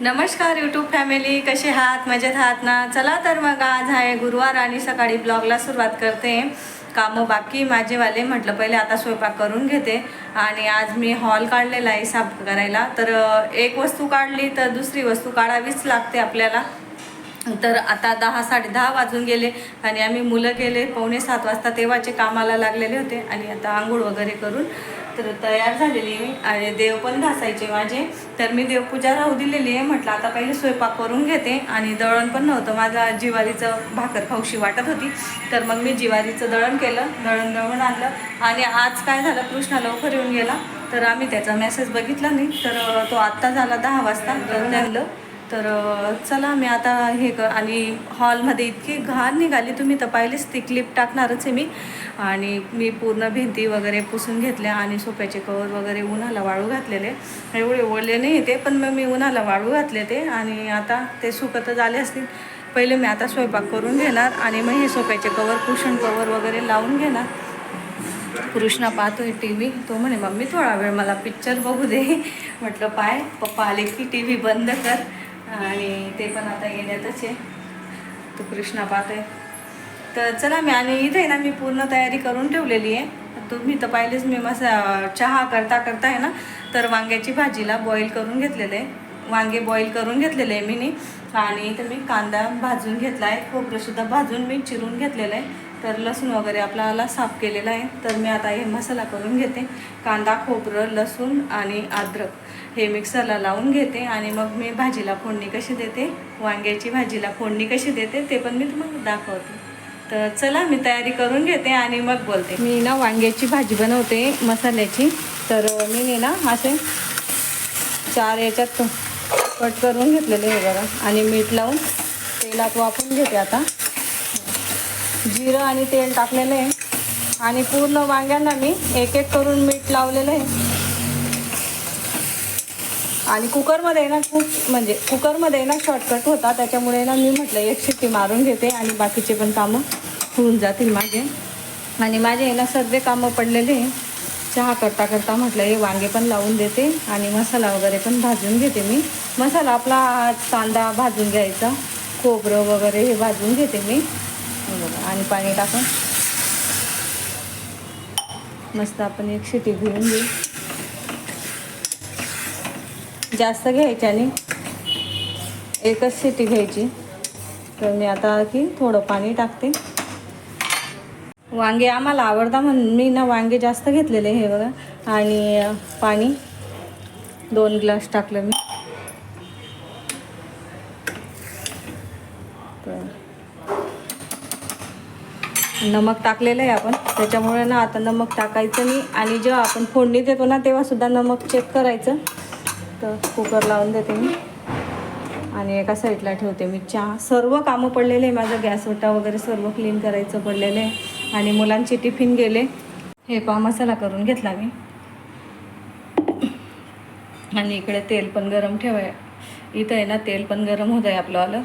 नमस्कार YouTube family कसे आहात? मजेत आहात ना? चला तर मग आज आहे गुरुवार आणि सकाळी ब्लॉगला सुरुवात करते. कामं बाकी माझेवाले म्हटलं पहिले आता स्वयंपाक करून घेते. आणि आज मी हॉल काढलेला आहे साफ करायला. तर एक वस्तू काढली तर दुसरी वस्तू काढावीच लागते आपल्याला. तर आता दहा साडे दहा वाजून गेले आणि आम्ही मुलं गेले. पावणे सात वाजता तेव्हाचे कामाला लागलेले होते आणि आता आंघोळ वगैरे करून तर तयार झालेली मी. आणि देव पण घासायचे माझे. तर मी देवपूजा राहू दिलेली आहे. म्हटलं आता पहिले स्वयंपाक करून घेते. आणि दळण पण नव्हतं. माझा जिवारीचं भाकर खाऊशी वाटत होती. तर मग मी जिवारीचं दळण केलं. दळण दळून आणलं. आणि आज काय झालं? कृष्णा लवकर येऊन गेला. तर आम्ही त्याचा मेसेज बघितला नाही. तर तो आत्ता झाला दहा वाजता. तर आणलं तर चला मी आता हे कर आणि हॉलमध्ये इतकी घाण निघाली तुम्ही तर पाहिलीच ती क्लिप टाकणारच आहे मी. आणि मी पूर्ण भिंती वगैरे पुसून घेतल्या आणि सोप्याचे कवर वगैरे उन्हाला वाळू घातलेले. एवढे ओढले नाही ते पण मग मी उन्हाला वाळू घातले ते आणि आता ते सुकत झाले असतील. पहिले मी आता स्वयंपाक करून घेणार आणि मग हे सोफ्याचे कवर कुशन कवर वगैरे लावून घेणार. कृष्णा पाहतोय टी व्ही. तो म्हणे मम्मी थोडा वेळ मला पिक्चर बघू दे. म्हटलं पाय पप्पा आले की टी व्ही बंद कर. आणि ते पण आता येण्यातच आहे. तो कृष्णा पाहतोय तर चला मी आणि इथे आहे ना मी पूर्ण तयारी करून ठेवलेली आहे. तुम्ही तर पाहिलेच मी मसा चहा करता करता आहे ना तर वांग्याची भाजीला बॉईल करून घेतलेलं आहे. वांगे बॉईल करून घेतलेले आहे मी आणि इथं मी कांदा भाजून घेतला आहे. खोबरंसुद्धा भाजून मी चिरून घेतलेलं आहे. तर लसूण वगैरे आपल्याला साफ केलेला आहे. तर मी आता हे मसाला करून घेते. कांदा खोबरं लसूण आणि अद्रक हे मिक्सरला लावून घेते आणि मग मी भाजीला फोडणी कशी देते वांग्याची भाजीला फोडणी कशी देते ते पण मी तुम्हाला दाखवते. तर चला मी तयारी करून घेते आणि मग बोलते. मी ना वांग्याची भाजी बनवते मसाल्याची. तर मी ना असे चार याच्यात कट करून घेतलेले हे बघा. आणि मीठ लावून तेलात वापरून घेते आता. जिरं आणि तेल टाकलेलं आहे. आणि पूर्ण वांग्यांना मी एक एक करून मीठ लावलेलं आहे. आणि कुकरमध्ये ना खूप म्हणजे कुकरमध्ये ना शॉर्टकट होता. त्याच्यामुळे ना मी म्हटलं एक शिट्टी मारून घेते आणि बाकीचे पण कामं होऊन जातील माझे. आणि माझे ना सगळे कामं पडलेले चहा करता करता म्हटलं हे वांगे पण लावून देते आणि मसाला वगैरे पण भाजून घेते मी. मसाला आपला कांदा भाजून घ्यायचा खोबरं वगैरे हे भाजून घेते मी. बघा आणि पाणी टाकून. मस्त आपण एक शिटी घेऊन घेऊ. जास्त घ्यायची आणि एकच शिटी घ्यायची. तर मी आता की थोडं पाणी टाकते. वांगे आम्हाला आवडता म्हणून मी ना वांगे जास्त घेतलेले हे बघा. आणि पाणी. दोन ग्लास टाकलं मी. तर नमक टाकलेलं आहे आपण. त्याच्यामुळे ना आता नमक टाकायचं नाही. आणि जेव्हा आपण फोडणी देतो ना तेव्हासुद्धा नमक चेक करायचं. तर कुकर लावून देते मी. आणि एका साईडला ठेवते मी चहा. सर्व कामं पडलेले आहे माझं. गॅस ओटा वगैरे सर्व क्लीन करायचं पडलेलं आहे. आणि मुलांचे टिफिन गेले. हे पा मसाला करून घेतला मी. आणि इकडे तेल पण गरम ठेवाय इथं आहे ना तेल पण गरम होत आहे आपलंवालं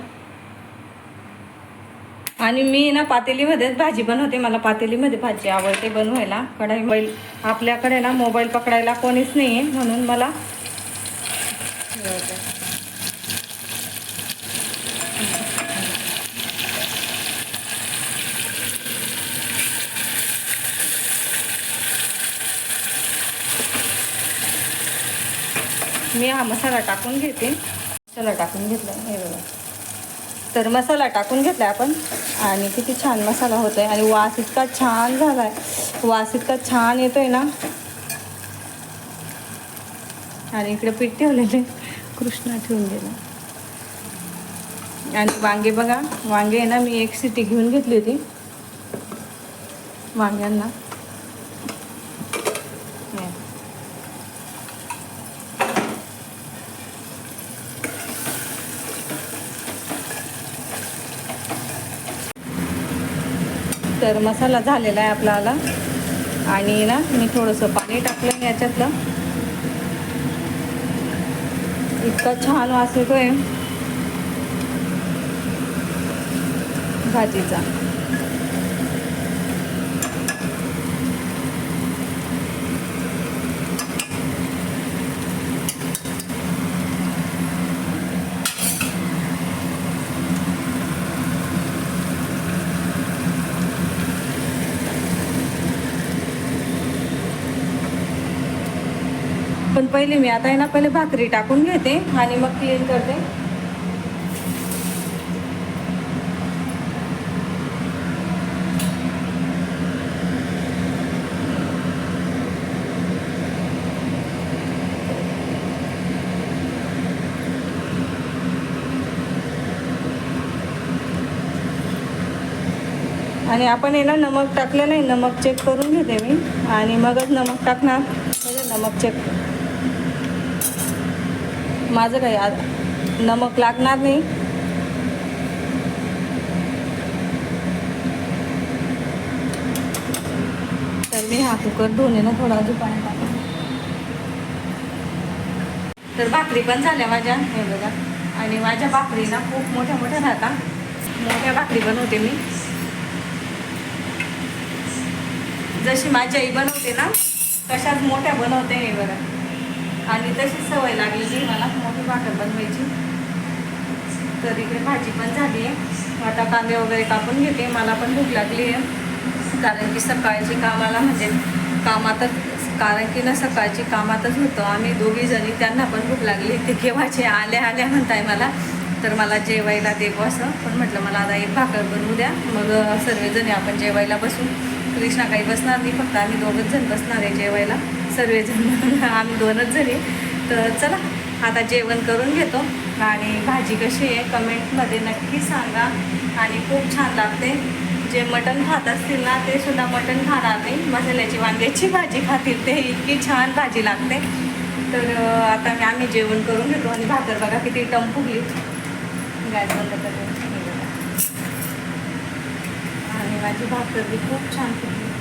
आणि मी ना पातेलीमध्येच भाजी बनवते. मला पातेलीमध्ये भाजी आवडते बनवायला. कढाई मोबाईल. आपल्याकडे ना मोबाईल पकडायला कोणीच नाही आहे म्हणून मला मी हा मसाला टाकून घेते. मसाला टाकून घेतला. हे बघा. तर मसाला टाकून घेतला आपण. आणि किती छान मसाला होत आहे आणि वास इतका छान झाला आहे वास इतका छान येतोय ना. आणि इकडे पीठ ठेवलेले कृष्णा ठेवून गेला आणि वांगे बघा. वांगे आहे ना मी एक सिटी घेऊन घेतली होती. वांग्यांना. तर मसाला झालेला आहे आपल्याला. आणि ना मी थोडंसं पाणी टाकलं याच्यातलं. इतका छान वास येतोय. भाजीचा. पहिले मी आता आहे ना पहिले भाकरी टाकून घेते आणि मग क्लीन करते. आणि आपण आहे ना नमक टाकलं नाही नमक चेक करून घेते मी. आणि मगच नमक टाकणार. म्हणजे नमक चेक माझं काही नमक लागणार नाही. तर मी हा कुकर धुणे ना थोडा अजून पाणी तर भाकरी पण झाल्या माझ्या हे बघा. आणि माझ्या भाकरी ना खूप मोठ्या मोठ्या राहतात मोठ्या भाकरी बनवते मी. जशी माझी आई बनवते ना तशाच मोठ्या बनवते हे बघा. आणि तशीच सवय लागलेली मला मोठी भाकर बनवायची. तर इकडे भाजी पण झाली आहे. आता कांदे वगैरे कापून घेते. मला पण भूक लागली आहे. कारण की सकाळची कामाला म्हणजे कामातच कारण की ना सकाळची कामातच होतो. आम्ही दोघी जणी त्यांना पण भूक लागली. ते केव्हाचे आल्या आल्या म्हणताय मला. तर मला जेवायला देऊ असं. पण म्हटलं मला आता एक भाकर बनवू द्या. मग सर्वजणी आपण जेवायला बसू. कृष्णा काही बसणार नाही. फक्त आम्ही दोघंच जण बसणार आहे जेवायला. सर्वजण आम्ही दोनच जणी. तर चला आता जेवण करून घेतो. आणि भाजी कशी आहे कमेंटमध्ये नक्की सांगा. आणि खूप छान लागते. जे मटण खात असतील ना ते सुद्धा मटण खाणार नाही. मसाल्याची वांग्याची भाजी खातील ते इतकी छान भाजी लागते. तर आता मी आम्ही जेवण करून घेतो. आणि भाकर बघा किती टम फुगली गॅस बंद करून आणि माझी भाकर बी खूप छान फुगली.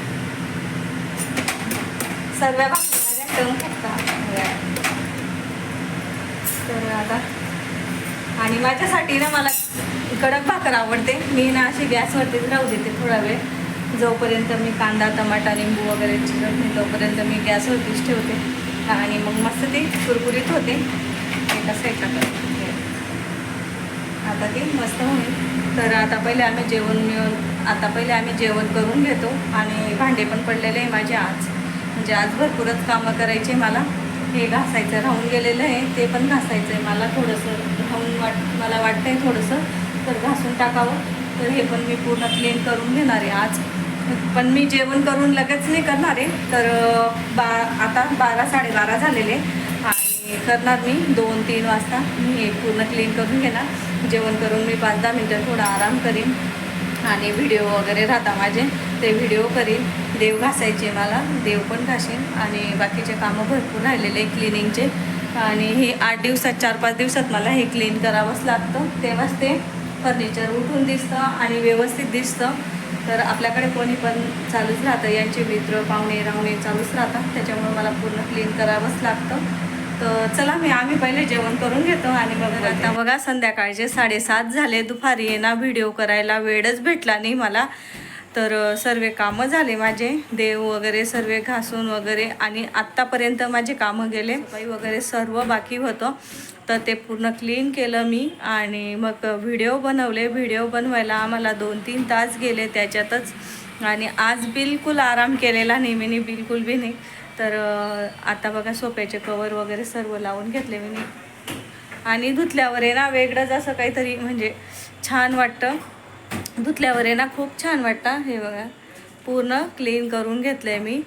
सर्व भाकरी माझ्या तर आता आणि माझ्यासाठी ना मला कडक भाकर आवडते. मी ना अशी गॅसवरतीच राहू देते थोडा वेळ. जोपर्यंत मी कांदा टमाटा लिंबू वगैरे चिरत नाही तोपर्यंत मी गॅसवरतीच ठेवते. आणि मग मस्त ती कुरकुरीत होते. एका साईडला करते. आता ती मस्त होईल. तर आता पहिले आम्ही जेवण मिळून आता पहिले आम्ही जेवण करून घेतो. आणि भांडे पण पडलेले आहे माझे आज. म्हणजे आज भरपूरच कामं करायचे मला. हे घासायचं राहून गेलेलं आहे ते पण घासायचं आहे मला थोडंसं राहून वाट मला वाटतं आहे थोडंसं तर घासून टाकावं. तर हे पण मी पूर्ण क्लीन करून घेणार आहे आज. पण मी जेवण करून लगेच नाही करणार आहे. तर बा आता बारा साडेबारा झालेले आणि करणार मी दोन तीन वाजता. मी हे पूर्ण क्लीन करून घेणार. जेवण करून मी पाच दहा मिनटं थोडा आराम करीन. आणि व्हिडिओ वगैरे राहता माझे ते व्हिडिओ करीन. देव घासायचे मला देव पण घासीन. आणि बाकीचे कामं भरपूर राहिलेले क्लिनिंगचे आणि हे आठ दिवसात चार पाच दिवसात मला हे क्लीन करावंच लागतं. तेव्हाच ते फर्निचर उठून दिसतं आणि व्यवस्थित दिसतं. तर आपल्याकडे कोणी पण चालूच राहतं. यांचे मित्र पाहुणे रावणे चालूच राहतात. त्याच्यामुळे मला पूर्ण क्लीन करावंच लागतं. तर चला मी आम्ही पहिले जेवण करून घेतो आणि मग आता बघा संध्याकाळचे साडेसात झाले. दुपारी ना व्हिडिओ करायला वेळच भेटला नाही मला. तर सर्व कामं झाले माझे. देव वगैरे सर्व घासून वगैरे आणि आत्तापर्यंत माझे कामं गेले. बाई वगैरे सर्व बाकी होतं. तर ते पूर्ण क्लीन केलं मी आणि मग व्हिडिओ बनवले. व्हिडिओ बनवायला आम्हाला दोन तीन तास गेले त्याच्यातच आणि आज बिलकुल आराम केलेला नाही मी बिलकुल बी नाही. तर आता बघा सोप्याचे कवर वगैरे सर्व लावून घेतले मी. आणि धुतल्यावर आहे ना वेगळंच असं काहीतरी म्हणजे छान वाटतं. धुतल्यावर आहे ना खूप छान वाटतं. हे बघा पूर्ण क्लीन करून घेतलं आहे मी.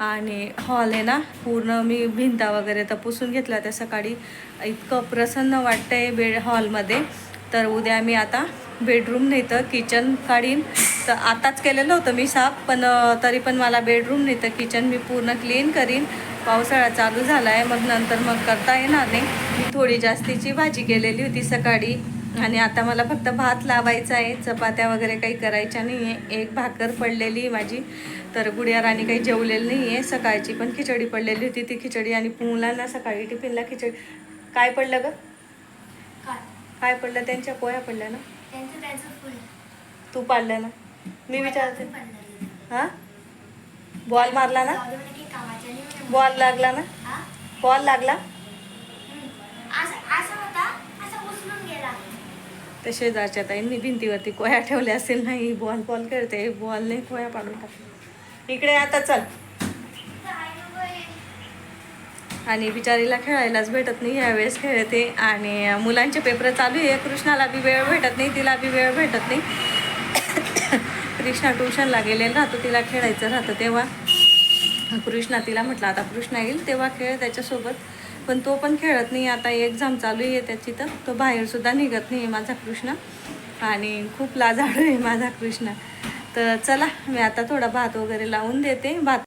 आणि हॉल आहे ना पूर्ण मी भिंता वगैरे तर पुसून घेतला त्या सकाळी इतकं प्रसन्न वाटतं आहे बेड हॉलमध्ये तर उद्या मी आता बेडरूम नाही तर किचन काढीन. तर आताच केलेलं होतं मी साफ पण तरी पण मला बेडरूम नाही तर किचन मी पूर्ण क्लीन करीन. पावसाळा चालू झाला आहे मग नंतर मग करता येणार नाही. मी थोडी जास्तीची भाजी केलेली होती सकाळी. आणि आता मला फक्त भात लावायचा आहे चपात्या वगैरे काही करायच्या नाही आहे एक भाकर पडलेली माझी. तर गुडिया राणी काही जेवलेली नाही आहे सकाळची पण खिचडी पडलेली होती ती खिचडी आणि मुलांना सकाळी टिफिनला खिचडी. काय पडलं ग? काय? पडलं? त्यांच्या पोया पडल्या ना? तू पाडलं ना? मी विचारते. हां? बॉल मारला ना. बॉल लागला ना? बॉल लागला हम्म. असं असं होता असं उचलून गेला त्या शेजारच्या ताईंनी भिंतीवरती कोया ठेवल्या असेल नाही बॉल बॉल करते बॉल नाही कोया पाडून टाक इकडे आता चल. आणि बिचारीला खेळायलाच भेटत नाही यावेळेस खेळते. आणि मुलांचे पेपर चालू आहे कृष्णाला बी वेळ भेटत नाही तिला बी वेळ भेटत नाही. कृष्णा ट्युशनला गेलेला राहतो तिला खेळायचं राहतं तेव्हा. कृष्णा तिला म्हटलं आता कृष्णा येईल तेव्हा खेळ त्याच्यासोबत. पण तो पण खेळत नाही. आता एक्झाम चालू आहे त्याची तर. तो बाहेरसुद्धा निघत नाही माझा कृष्ण. आणि खूप लाजाळू आहे माझा कृष्ण. तर चला मी आता थोडा भात वगैरे लावून देते. भात